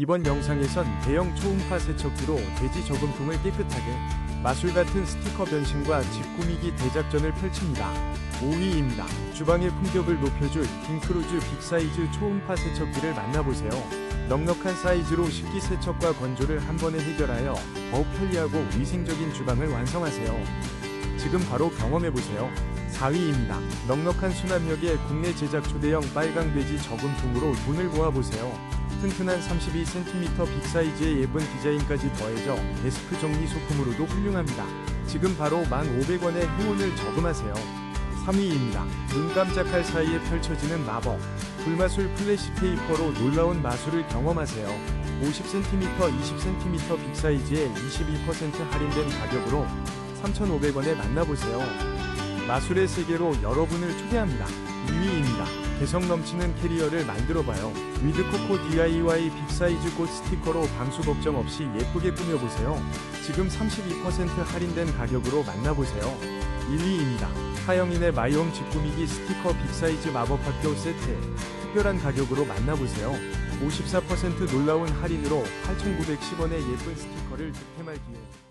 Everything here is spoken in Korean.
이번 영상에선 대형 초음파 세척기로 돼지 저금통을 깨끗하게 마술 같은 스티커 변신과 집 꾸미기 대작전을 펼칩니다. 5위입니다. 주방의 품격을 높여줄 킹크루즈 빅사이즈 초음파 세척기를 만나보세요. 넉넉한 사이즈로 식기 세척과 건조를 한 번에 해결하여 더욱 편리하고 위생적인 주방을 완성하세요. 지금 바로 경험해보세요. 4위입니다. 넉넉한 수납력의 국내 제작 초대형 빨강 돼지 저금통으로 돈을 모아보세요. 튼튼한 32cm 빅사이즈의 예쁜 디자인까지 더해져 데스크 정리 소품으로도 훌륭합니다. 지금 바로 1,500원의 행운을 저금하세요. 3위입니다. 눈 깜짝할 사이에 펼쳐지는 마법. 불마술 플래시 페이퍼로 놀라운 마술을 경험하세요. 50cm, 20cm 빅사이즈에 22% 할인된 가격으로 3,500원에 만나보세요. 마술의 세계로 여러분을 초대합니다. 2위입니다. 개성 넘치는 캐리어를 만들어봐요. 위드코코 DIY 빅사이즈 꽃 스티커로 방수 걱정 없이 예쁘게 꾸며보세요. 지금 32% 할인된 가격으로 만나보세요. 1위입니다. 하영인의 마이홈 집꾸미기 스티커 빅사이즈 마법학교 세트 특별한 가격으로 만나보세요. 54% 놀라운 할인으로 8,910원의 예쁜 스티커를 득템할 기회.